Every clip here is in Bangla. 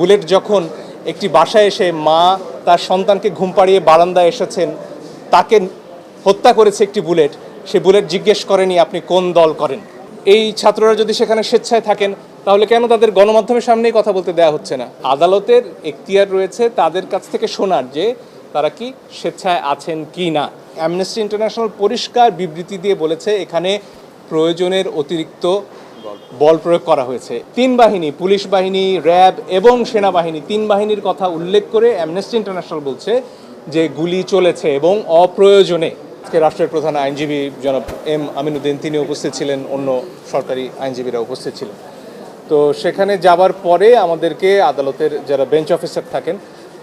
বুলেট যখন একটি বাসায় এসে মা তার সন্তানকে ঘুম পাড়িয়ে বারান্দায় এসেছেন, তাকে হত্যা করেছে একটি বুলেট, সে বুলেট জিজ্ঞেস করেনি আপনি কোন দল করেন। এই ছাত্ররা যদি সেখানে স্বেচ্ছায় থাকেন, তাহলে কেন তাদের গণমাধ্যমের সামনেই কথা বলতে দেওয়া হচ্ছে না? আদালতের এখতিয়ার রয়েছে তাদের কাছ থেকে শোনার যে তারা কি স্বেচ্ছায় আছেন কি না। অ্যামনেস্টি ইন্টারন্যাশনাল পরিষ্কার বিবৃতি দিয়ে বলেছে, এখানে প্রয়োজনের অতিরিক্ত বল প্রয়োগ করা হয়েছে। তিন বাহিনী পুলিশ বাহিনী র্যাব এবং সেনাবাহিনী তিন বাহিনীর কথা উল্লেখ করে অ্যামনেস্টি ইন্টারন্যাশনাল বলছে যে গুলি চলেছে এবং অপ্রয়োজনে আজকে রাষ্ট্রের প্রধান আইনজীবী জনাব এম আমিনুদ্দিন তিনি উপস্থিত ছিলেন অন্য সরকারি আইনজীবীরা উপস্থিত ছিলেন। তো সেখানে যাবার পরে আমাদেরকে আদালতের যারা বেঞ্চ অফিসার থাকেন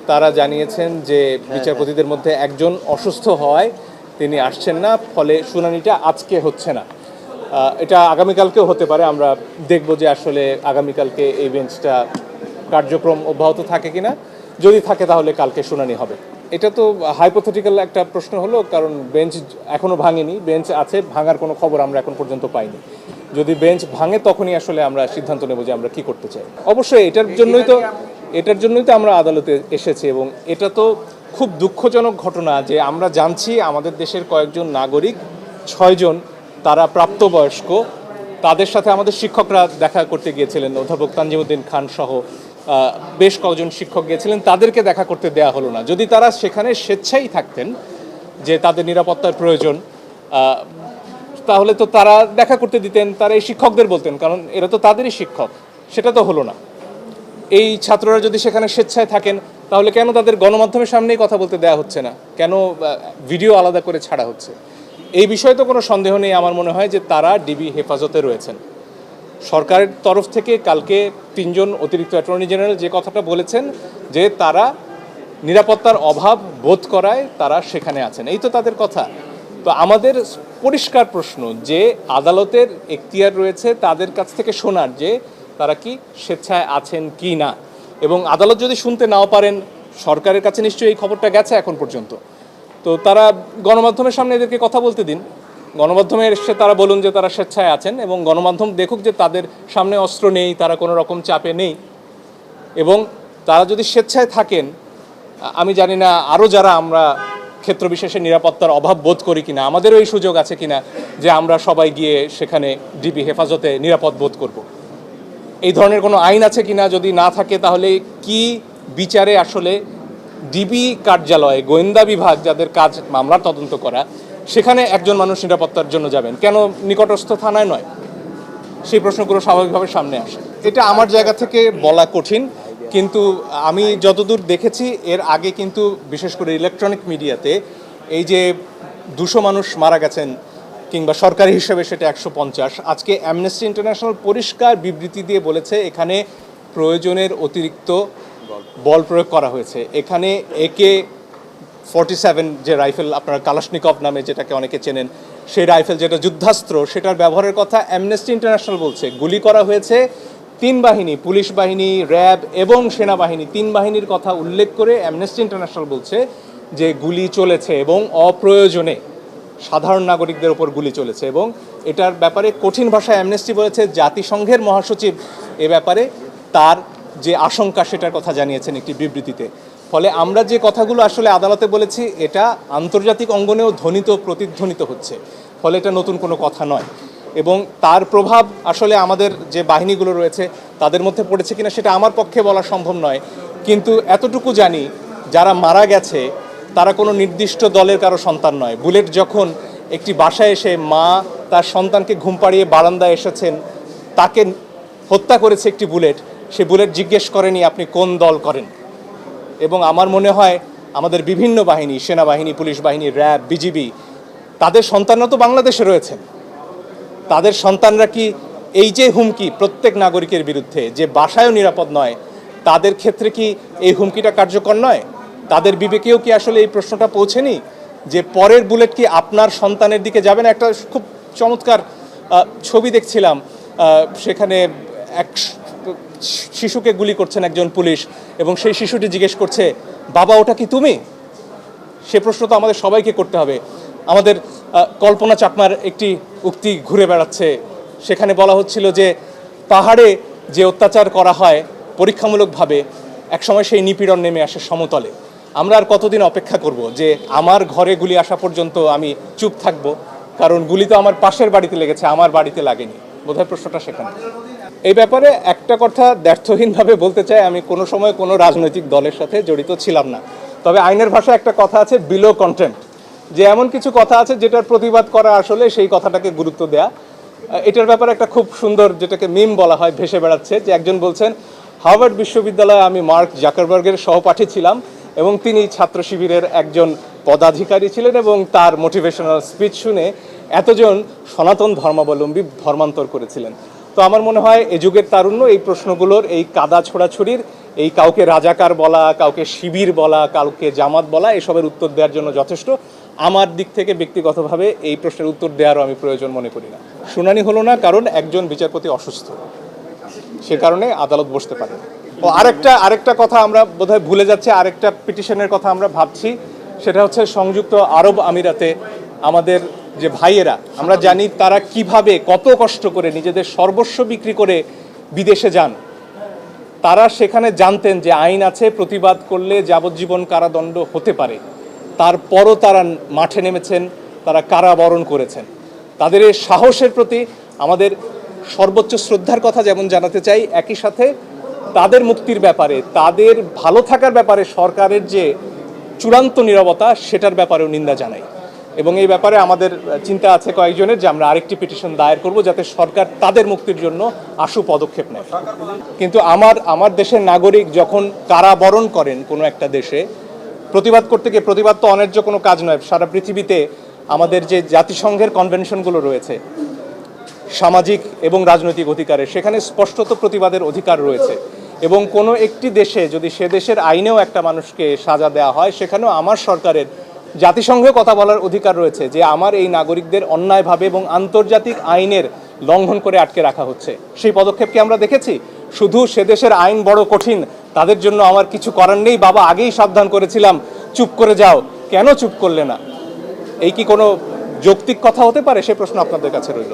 তারা জানিয়েছেন যে বিচারপতিদের মধ্যে একজন অসুস্থ হওয়ায় তিনি আসছেন না ফলে শুনানিটা আজকে হচ্ছে না। এটা আগামীকালকেও হতে পারে। আমরা দেখব যে আসলে আগামীকালকে এই বেঞ্চটা কার্যক্রম অব্যাহত থাকে কিনা। যদি থাকে তাহলে কালকে শুনানি হবে। এটা তো হাইপোথেটিক্যাল একটা প্রশ্ন হলো কারণ বেঞ্চ এখনও ভাঙেনি। বেঞ্চ আছে ভাঙার কোনো খবর আমরা এখন পর্যন্ত পাইনি। যদি বেঞ্চ ভাঙে তখনই আসলে আমরা সিদ্ধান্ত নেব যে আমরা কি করতে চাই। অবশ্যই এটার জন্যই তো এটার জন্যই তো আমরা আদালতে এসেছি এবং এটা তো খুব দুঃখজনক ঘটনা যে আমরা জানছি আমাদের দেশের কয়েকজন নাগরিক ছয়জন তারা প্রাপ্তবয়স্ক, তাদের সাথে আমাদের শিক্ষকরা দেখা করতে গিয়েছিলেন। অধ্যাপক তানজিমুদ্দিন খান সহ বেশ কয়েকজন শিক্ষক গিয়েছিলেন। তাদেরকে দেখা করতে দেয়া হলো না। যদি তারা সেখানে স্বেচ্ছাই থাকতেন যে তাদের নিরাপত্তার প্রয়োজন তাহলে তো তারা দেখা করতে দিতেন, তারা এই শিক্ষকদের বলতেন, কারণ এরা তো তাদেরই শিক্ষক। সেটা তো হলো না। এই ছাত্ররা যদি সেখানে স্বেচ্ছায় থাকেন, তাহলে কেন তাদের গণমাধ্যমের সামনেই কথা বলতে দেওয়া হচ্ছে না? কেন ভিডিও আলাদা করে ছাড়া হচ্ছে? এই বিষয়ে তো কোনো সন্দেহ নেই, আমার মনে হয় যে তারা ডিবি হেফাজতে রয়েছেন। সরকারের তরফ থেকে কালকে তিনজন অতিরিক্ত অ্যাটর্নি জেনারেল যে কথাটা বলেছেন, যে তারা নিরাপত্তার অভাব বোধ করায় তারা সেখানে আছেন। এই তো তাদের কথা। তো আমাদের পরিষ্কার প্রশ্ন যে আদালতের এখতিয়ার রয়েছে তাদের কাছ থেকে শোনার যে তারা কি স্বেচ্ছায় আছেন কি না? এবং আদালত যদি শুনতে নাও পারেন, সরকারের কাছে নিশ্চয়ই এই খবরটা গেছে এখন পর্যন্ত। তো তারা গণমাধ্যমের সামনে এদেরকে কথা বলতে দিন। গণমাধ্যমে এসে তারা বলুন যে তারা স্বেচ্ছায় আছেন এবং গণমাধ্যম দেখুক যে তাদের সামনে অস্ত্র নেই, তারা কোনো রকম চাপে নেই এবং তারা যদি স্বেচ্ছায় থাকেন, আমি জানি না আরও যারা আমরা ক্ষেত্র বিশেষে নিরাপত্তার অভাব বোধ করি কিনা, আমাদেরও এই সুযোগ আছে কিনা যে আমরা সবাই গিয়ে সেখানে ডিবি হেফাজতে নিরাপদ বোধ করব। এই ধরনের কোনো আইন আছে কিনা যদি না থাকে, তাহলে কি বিচারে আসলে ডিবি কার্যালয়ে গোয়েন্দা বিভাগ যাদের কাজ মামলার তদন্ত করা, সেখানে একজন মানুষ নিরাপত্তার জন্য যাবেন। কেন নিকটস্থ থানায় নয়? সেই প্রশ্নগুলো স্বাভাবিকভাবে সামনে আসে। এটা আমার জায়গা থেকে বলা কঠিন, কিন্তু আমি যতদূর দেখেছি, এর আগে কিন্তু বিশেষ করে ইলেকট্রনিক মিডিয়াতে এই যে দুশো মানুষ মারা গেছেন কিংবা সরকারি হিসেবে সেটা একশো পঞ্চাশ, আজকে অ্যামনেস্টি ইন্টারন্যাশনাল পরিষ্কার বিবৃতি দিয়ে বলেছে, এখানে প্রয়োজনের অতিরিক্ত বল প্রয়োগ করা হয়েছে। এখানে একে ফর্টি সেভেন যে রাইফেল, আপনার কালাশনিকভ নামে যেটাকে অনেকে চেনেন, সেই রাইফেল যেটা যুদ্ধাস্ত্র, সেটার ব্যবহারের কথা অ্যামনেস্টি ইন্টারন্যাশনাল বলছে। গুলি করা হয়েছে তিন বাহিনী, পুলিশ বাহিনী, র্যাব এবং সেনাবাহিনী। তিন বাহিনীর কথা উল্লেখ করে অ্যামনেস্টি ইন্টারন্যাশনাল বলছে যে গুলি চলেছে এবং অপ্রয়োজনে সাধারণ নাগরিকদের ওপর গুলি চলেছে এবং এটার ব্যাপারে কঠিন ভাষায় অ্যামনেস্টি বলেছে। জাতিসংঘের মহাসচিব এ ব্যাপারে তার যে আশঙ্কা সেটার কথা জানিয়েছেন একটি বিবৃতিতে। ফলে আমরা যে কথাগুলো আসলে আদালতে বলেছি, এটা আন্তর্জাতিক অঙ্গনেও ধ্বনিত, প্রতিধ্বনিত হচ্ছে। ফলে এটা নতুন কোনো কথা নয়। এবং তার প্রভাব আসলে আমাদের যে বাহিনীগুলো রয়েছে, তাদের মধ্যে পড়েছে কিনা সেটা আমার পক্ষে বলা সম্ভব নয়। কিন্তু এতটুকু জানি, যারা মারা গেছে, তারা কোনো নির্দিষ্ট দলের কারও সন্তান নয়। বুলেট যখন একটি বাসায় এসে মা তার সন্তানকে ঘুম পাড়িয়ে বারান্দায় এসেছেন, তাকে হত্যা করেছে একটি বুলেট সে বুলেট জিজ্ঞেস করেনি আপনি কোন দল করেন। এবং আমার মনে হয় আমাদের বিভিন্ন বাহিনী, সেনাবাহিনী, পুলিশ বাহিনী, র্যাব, বিজিবি, তাদের সন্তানরা তো বাংলাদেশে রয়েছেন তাদের সন্তানরা কি এই যে হুমকি প্রত্যেক নাগরিকের বিরুদ্ধে যে বাসায়ও নিরাপদ নয়, তাদের ক্ষেত্রে কি এই হুমকিটা কার্যকর নয়? তাদের বিবেকেও কি আসলে এই প্রশ্নটা পৌঁছেনি? যে পরের বুলেট কি আপনার সন্তানের দিকে যাবে না? একটা খুব চমৎকার ছবি দেখছিলাম সেখানে এক শিশুকে গুলি করছেন একজন পুলিশ এবং সেই শিশুটি জিজ্ঞেস করছে, বাবা, ওটা কি তুমি? সে প্রশ্ন তো আমাদের সবাইকে করতে হবে। আমাদের কল্পনা চাকমার একটি উক্তি ঘুরে বেড়াচ্ছে। সেখানে বলা হচ্ছিল যে, পাহাড়ে যে অত্যাচার করা হয় পরীক্ষামূলকভাবে, একসময় সেই নিপীড়ন নেমে আসে সমতলে। আমরা আর কতদিন অপেক্ষা করব যে আমার ঘরে গুলি আসা পর্যন্ত আমি চুপ থাকব? কারণ গুলি তো আমার পাশের বাড়িতে লেগেছে, আমার বাড়িতে লাগেনি। বোধহয় প্রশ্নটা সেখানে। এই ব্যাপারে একটা কথা ব্যর্থহীনভাবে বলতে চাই, আমি কোনো সময় কোনো রাজনৈতিক দলের সাথে জড়িত ছিলাম না। তবে আইনের ভাষায় একটা কথা আছে বিলো কন্টেন্ট যে এমন কিছু কথা আছে যেটার প্রতিবাদ করা আসলে সেই কথাটাকে গুরুত্ব দেয়া। এটার ব্যাপারে একটা খুব সুন্দর যেটাকে মিম বলা হয়, ভেসে বেড়াচ্ছে, যে একজন বলছেন, হার্ভার্ড বিশ্ববিদ্যালয়ে আমি মার্ক জাকারবার্গের সহপাঠী ছিলাম এবং তিনি ছাত্র শিবিরের একজন পদাধিকারী ছিলেন এবং তার মোটিভেশনাল স্পিচ শুনে এতজন সনাতন ধর্মাবলম্বী ধর্মান্তর করেছিলেন। তো আমার মনে হয় এ যুগের তারুণ্য এই প্রশ্নগুলোর, এই কাদা ছোড়াছড়ির, এই কাউকে রাজাকার বলা, কাউকে শিবির বলা, কাউকে জামাত বলা, এসবের উত্তর দেওয়ার জন্য যথেষ্ট। আমার দিক থেকে ব্যক্তিগতভাবে এই প্রশ্নের উত্তর দেওয়ারও আমি প্রয়োজন মনে করি না। শুনানি হলো না কারণ একজন বিচারপতি অসুস্থ। সে কারণে আদালত বসতে পারে। ও আরেকটা আরেকটা কথা আমরা বোধহয় ভুলে যাচ্ছি, আরেকটা পিটিশনের কথা আমরা ভাবছি। সেটা হচ্ছে সংযুক্ত আরব আমিরাতে আমাদের যে ভাইয়েরা, আমরা জানি তারা কীভাবে কত কষ্ট করে নিজেদের সর্বস্ব বিক্রি করে বিদেশে যান। তারা সেখানে জানতেন যে আইন আছে, প্রতিবাদ করলে যাবজ্জীবন কারাদণ্ড হতে পারে। তারপরও তারা মাঠে নেমেছেন, তারা কারাবরণ করেছেন। তাদের এই সাহসের প্রতি আমাদের সর্বোচ্চ শ্রদ্ধার কথা যেমন জানাতে চাই, একই সাথে তাদের মুক্তির ব্যাপারে, তাদের ভালো থাকার ব্যাপারে সরকারের যে চূড়ান্ত নিরবতা, সেটার ব্যাপারেও নিন্দা জানাই। এবং এই ব্যাপারে আমাদের চিন্তা আছে কয়েকজনের যে আমরা আরেকটি পিটিশন দায়ের করব যাতে সরকার তাদের মুক্তির জন্য আশু পদক্ষেপ নেয়। কিন্তু আমার আমার দেশের নাগরিক যখন কারাবরণ করেন কোনো একটা দেশে, প্রতিবাদ করতে গিয়ে, প্রতিবাদ তো অন্যায্য কোনো কাজ নয়, সারা পৃথিবীতে আমাদের যে জাতিসংঘের কনভেনশনগুলো রয়েছে, সামাজিক এবং রাজনৈতিক অধিকারে, সেখানে স্পষ্টত প্রতিবাদের অধিকার রয়েছে। এবং কোনো একটি দেশে যদি সে দেশের আইনেও একটা মানুষকে সাজা দেওয়া হয়, সেখানেও আমার সরকারের জাতিসংঘে কথা বলার অধিকার রয়েছে যে আমার এই নাগরিকদের অন্যায়ভাবে এবং আন্তর্জাতিক আইনের লঙ্ঘন করে আটকে রাখা হচ্ছে। সেই পদক্ষেপকে আমরা দেখেছি? শুধু সে দেশের আইন বড় কঠিন, তাদের জন্য আমার কিছু করার নেই, বাবা, আগেই সাবধান করেছিলাম, চুপ করে যাও। কেন চুপ করলে না? এই কি কোনো যৌক্তিক কথা হতে পারে? সে প্রশ্ন আপনাদের কাছে রইল।